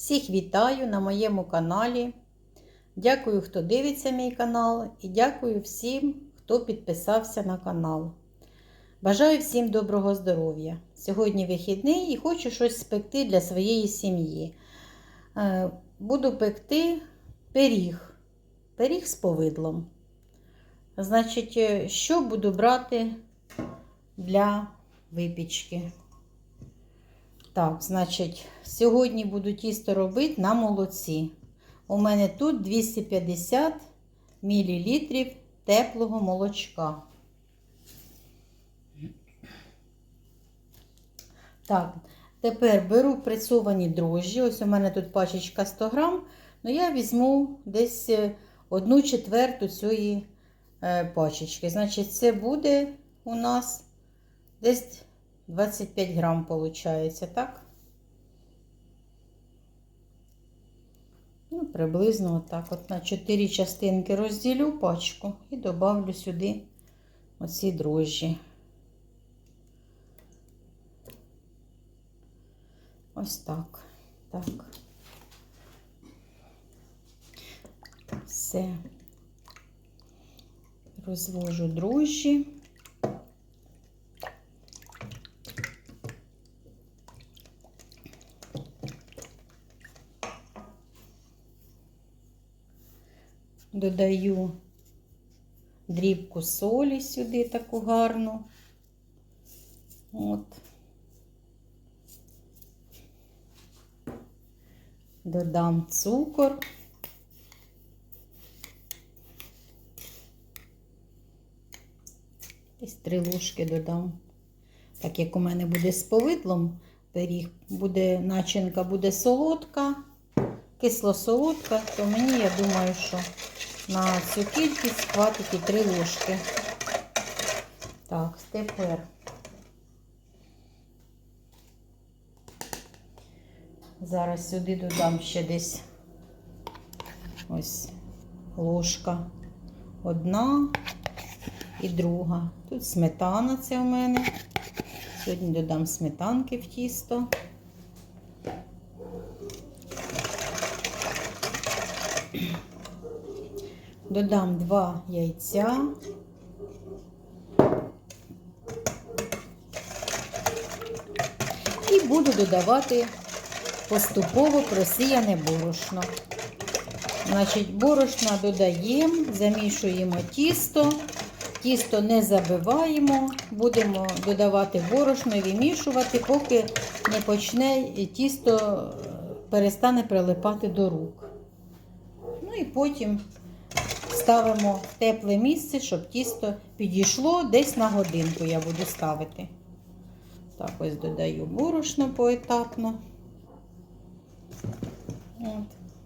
Всіх вітаю на моєму каналі. Дякую, хто дивиться мій канал, і дякую всім, хто підписався на канал. Бажаю всім доброго здоров'я. Сьогодні вихідний і хочу щось спекти для своєї сім'ї. Е, Буду пекти пиріг. Пиріг з повидлом. Значить, е, що буду брати для випічки? Так, значить, сьогодні буду тісто робити на молоці. У мене тут 250 мл теплого молочка. Так, тепер беру пресовані дрожжі. Ось у мене тут пачечка 100 грам. Ну, я візьму десь одну четверту цієї е, пачечки. Значить, це буде у нас десь 25 грам виходить, так? Ну, приблизно отак. От на 4 частинки розділю пачку і добавлю сюди оці дрожжі. Ось так. Так. Все. Розвожу дрожжі. Додаю дрібку солі сюди таку гарну. От. Додам цукор. Десь три ложки додам. Так як у мене буде з повидлом пиріг, буде начинка буде солодка, кисло-солодка, то мені, я думаю, що на цю кількість хватить і 3 ложки. Так, тепер зараз сюди додам ще десь ось ложка одна і друга. Тут сметана це в мене. Сьогодні додам сметанки в тісто. Додам два яйця. І буду додавати поступово просіяне борошно. Значить, борошна додаємо, замішуємо тісто, тісто не забиваємо, будемо додавати борошно і вимішувати, поки не почне тісто перестане прилипати до рук. Ну і потім ставимо в тепле місце, щоб тісто підійшло десь на годинку я буду ставити. Так, ось додаю борошно поетапно. От.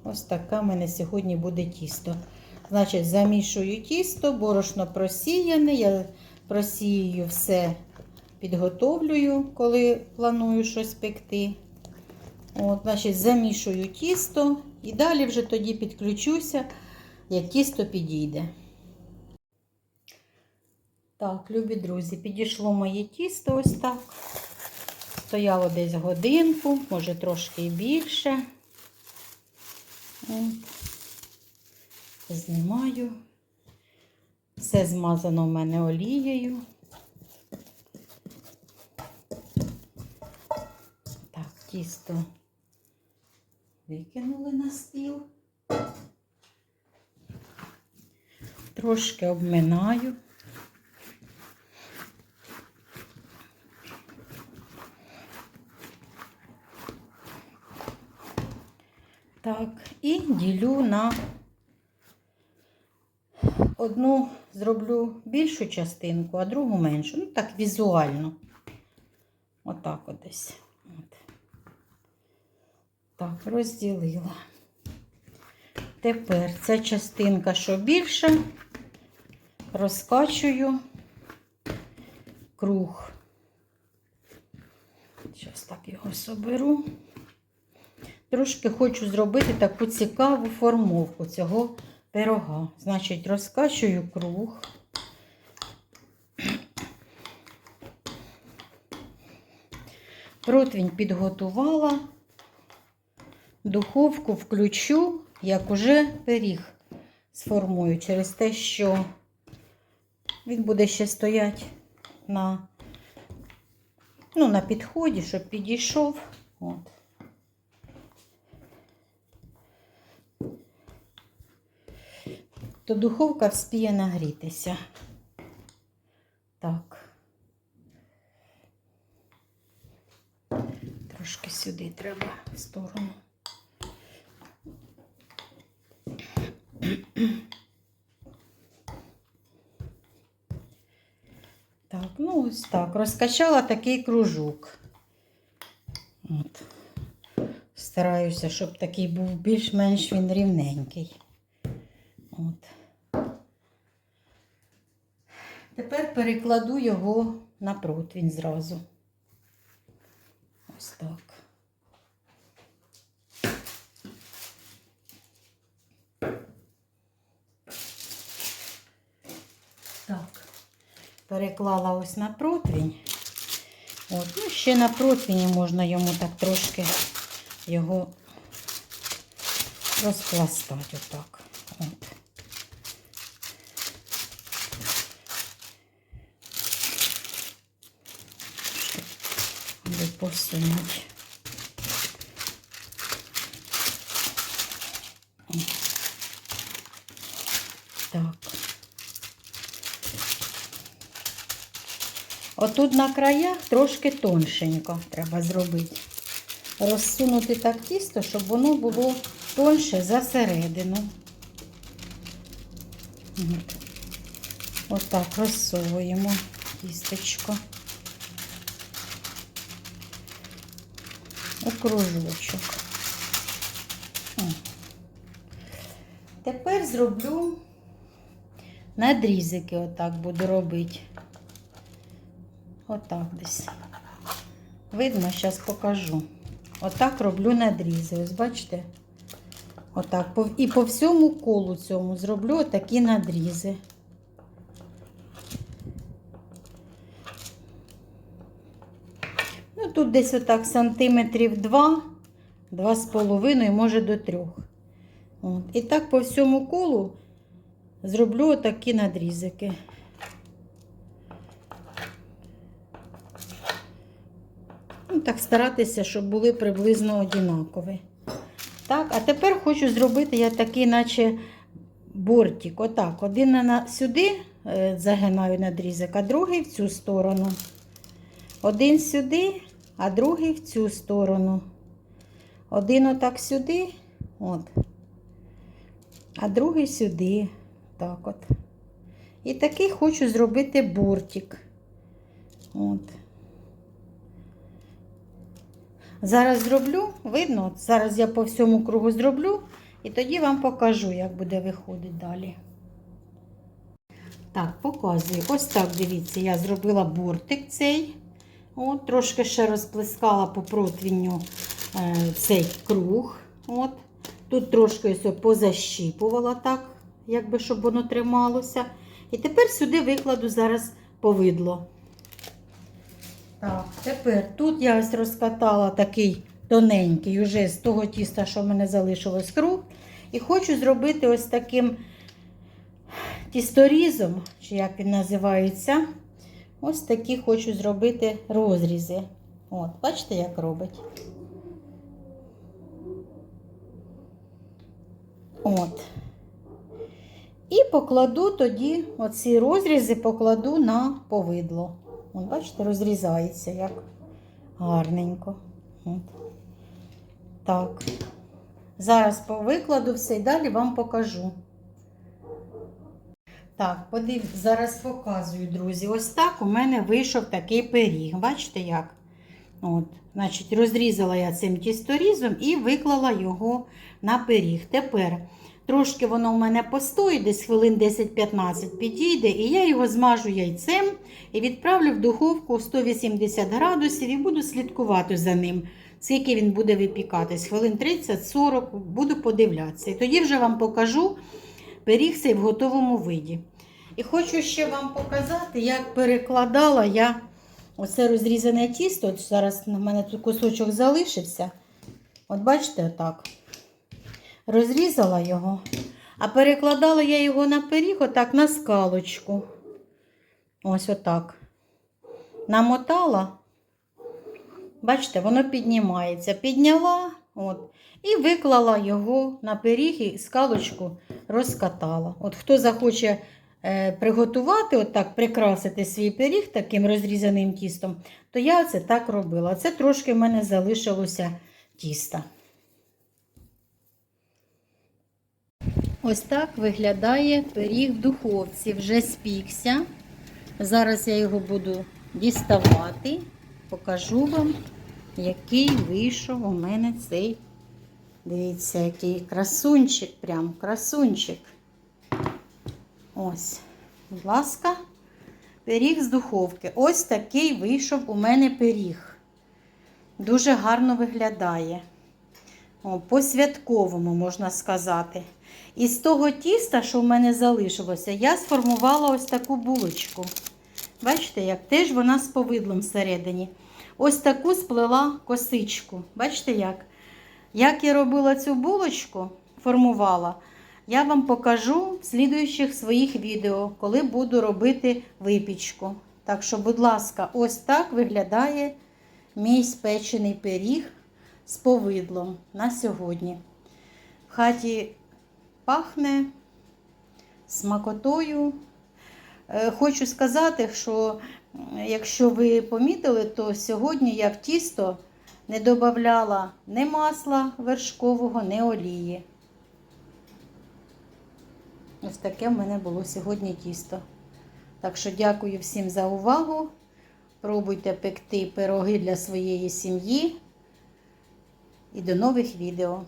Ось таке в мене сьогодні буде тісто. Значить, замішую тісто, борошно просіяне, я просію все, підготовлюю, коли планую щось пекти. От, Значить, замішую тісто і далі вже тоді підключуся, як тісто підійде. Так, любі друзі, підійшло моє тісто ось так. Стояло десь годинку, може трошки і більше. От. Знімаю. Все змазано в мене олією. Так, тісто викинули на стіл. Трошки обминаю. Так, і ділю на одну зроблю більшу частинку, а другу меншу. Ну, так, візуально. Отак от десь. От. Так, розділила. Тепер ця частинка, що більша, розкачую круг. Зараз так його соберу. Трошки хочу зробити таку цікаву формовку цього пирога. Значить, розкачую круг. Противень підготувала. духовку включу, як уже пиріг сформую, через те, що він буде ще стояти на, ну, на підході, щоб підійшов. От. То духовка вспіє нагрітися. Так. Трошки сюди треба в сторону. Так, ну ось так. Розкачала такий кружок. От. Стараюся, щоб такий був більш-менш він рівненький. От. Тепер перекладу його на противінь зразу. Ось так. Переклала ось на противень. От, ну, ще на противні можна йому так трошки його розпластати отак. От. Щоб посунути. Так. Отут на краях трошки тоншенько треба зробити. Розсунути так тісто, щоб воно було тонше за середину. От. Отак розсовуємо тістечко. У кружочок. Тепер зроблю надрізики, отак буду робити. Отак десь. Видно, зараз покажу. Отак роблю надрізи. Ось бачите? Отак. І по всьому колу цьому зроблю отакі надрізи. Ну, тут десь отак сантиметрів 2, 2,5, може до 3. От. І так по всьому колу зроблю отакі надрізики. Ну, так старатися, щоб були приблизно однакові. Так, а тепер хочу зробити я такий, наче бортик. Отак. Один на- сюди е, загинаю надрізок, а другий в цю сторону. Один сюди, а другий в цю сторону. Один отак сюди, от. А другий сюди. Так от. І такий хочу зробити бортик. От. Зараз зроблю, видно, зараз я по всьому кругу зроблю, і тоді вам покажу, як буде виходити далі. Так, показую. Ось так, дивіться, я зробила бортик цей. От, трошки ще розплескала по противню е, цей круг. От. Тут трошки ось позащіпувала так, якби, щоб воно трималося. І тепер сюди викладу зараз повидло. Так, тепер тут я ось розкатала такий тоненький, уже з того тіста, що в мене залишилось круг. І хочу зробити ось таким тісторізом, чи як він називається. Ось такі хочу зробити розрізи. От, бачите, як робить? От. І покладу тоді оці розрізи покладу на повидло. От, бачите, розрізається як гарненько. От. Так. Зараз повикладу все і далі вам покажу. Так, подив... зараз показую, друзі. Ось так у мене вийшов такий пиріг. Бачите як? От, значить, розрізала я цим тісторізом і виклала його на пиріг. Тепер трошки воно у мене постоїть, десь хвилин 10-15 підійде, і я його змажу яйцем і відправлю в духовку 180 градусів і буду слідкувати за ним, скільки він буде випікатись. Хвилин 30-40 буду подивлятися. І тоді вже вам покажу пиріг цей в готовому виді. І хочу ще вам показати, як перекладала я оце розрізане тісто. От зараз на мене тут кусочок залишився. От бачите, отак. Розрізала його, а перекладала я його на пиріг, отак на скалочку. Ось отак. Намотала. Бачите, воно піднімається. Підняла от, і виклала його на пиріг і скалочку розкатала. От хто захоче е, приготувати, от так прикрасити свій пиріг таким розрізаним тістом, то я це так робила. Це трошки в мене залишилося тіста. Ось так виглядає пиріг в духовці. Вже спікся. Зараз я його буду діставати. Покажу вам, який вийшов у мене цей. Дивіться, який красунчик, прям красунчик. Ось, будь ласка, пиріг з духовки. Ось такий вийшов у мене пиріг. Дуже гарно виглядає. О, по-святковому, можна сказати. І з того тіста, що в мене залишилося, я сформувала ось таку булочку. Бачите, як теж вона з повидлом всередині. Ось таку сплела косичку. Бачите як? Як я робила цю булочку, формувала, я вам покажу в слідуючих своїх відео, коли буду робити випічку. Так що, будь ласка, ось так виглядає мій спечений пиріг з повидлом на сьогодні. В хаті пахне смакотою. Е, Хочу сказати, що якщо ви помітили, то сьогодні я в тісто не додавала ні масла вершкового, ні олії. Ось таке в мене було сьогодні тісто. Так що дякую всім за увагу. Пробуйте пекти пироги для своєї сім'ї. І до нових відео.